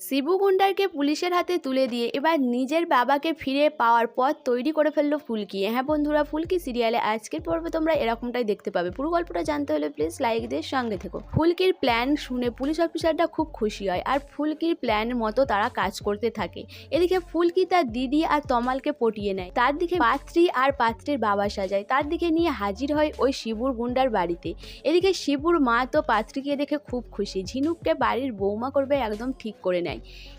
শিবু গুন্ডারকে পুলিশের হাতে তুলে দিয়ে এবার নিজের বাবাকে ফিরে পাওয়ার পথ তৈরি করে ফেলল ফুলকি। হ্যাঁ বন্ধুরা, ফুলকি সিরিয়ালে আজকের পর্বে তোমরা এরকমটাই দেখতে পাবে। পুরো গল্পটা জানতে হলে প্লিজ লাইক দিয়ে সঙ্গে থেকো। ফুলকির প্ল্যান শুনে পুলিশ অফিসারটা খুব খুশি হয় আর ফুলকির প্ল্যান মতো তারা কাজ করতে থাকে। এদিকে ফুলকি তার দিদি আর তমালকে পটিয়ে নেয়। তার দিকে পাত্রী আর পাত্রীর বাবা সাজায়। তার দিকে নিয়ে হাজির হয় ওই শিবুর গুন্ডার বাড়িতে। এদিকে শিবুর মা তো পাত্রীকে দেখে খুব খুশি। ঝিনুককে বাড়ির বৌমা করবে একদম ঠিক করে নেয়।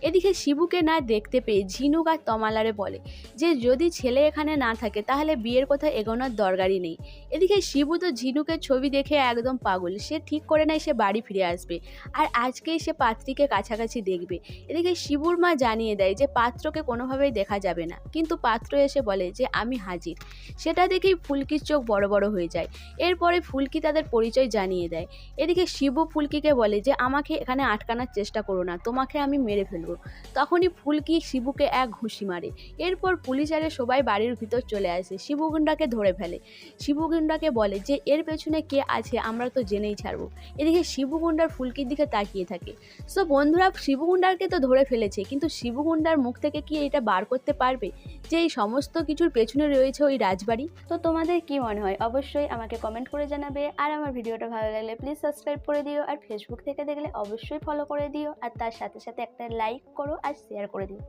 এদিকে শিবুকে না দেখতে পেয়ে ঝিনুক আর তমালারে বলে যে, যদি ছেলে এখানে না থাকে, তাহলে বিয়ের কথা এগোনোর দরকারই নেই। এদিকে শিবু তো ঝিনুকের ছবি দেখে একদম পাগল। সে ঠিক করে নেয় সে বাড়ি ফিরে আসবে। আর আজকেই সে পাত্রীকে কাছাকাছি দেখবে। এদিকে শিবুর মা জানিয়ে দেয় যে, পাত্রকে কোনোভাবেই দেখা যাবে না। কিন্তু পাত্র এসে বলে যে, আমি হাজির। সেটা দেখেই ফুলকির চোখ বড় বড় হয়ে যায়। এরপরে ফুলকি তাদের পরিচয় জানিয়ে দেয়। এদিকে শিবু ফুলকিকে বলে যে, আমাকে এখানে আটকানোর চেষ্টা করো না। তোমাকে আমি মেরে ফেলব। তখনই ফুলকি শিবুকে এক ঘুষি মারে। এরপর পুলিশ আরে সবাই বাড়ির ভিতর চলে আসে। শিবুগুন্ডাকে ধরে ফেলে। শিবুগুন্ডাকে বলে যে, এর পেছনে কে আছে আমরা তো জেনেই ছাড়বো। এদিকে শিবুগুন্ডার ফুলকির দিকে তাকিয়ে থাকে। সো বন্ধুরা শিবুগুন্ডারকে তো ধরে ফেলেছে, কিন্তু শিবুগুন্ডার মুখ থেকে কি এটা বার করতে পারবে? যে এই সমস্ত কিছুর পেছনে রয়েছে ওই রাজবাড়ি? তো তোমাদের কি মনে হয়? অবশ্যই আমাকে কমেন্ট করে জানাবে। আর আমার ভিডিওটা ভালো লাগলে প্লিজ সাবস্ক্রাইব করে দিও। আর ফেসবুক থেকে দেখলে অবশ্যই ফলো করে দিও। আর তার সাথে সাথে একটা লাইক করো আর শেয়ার করে দিও।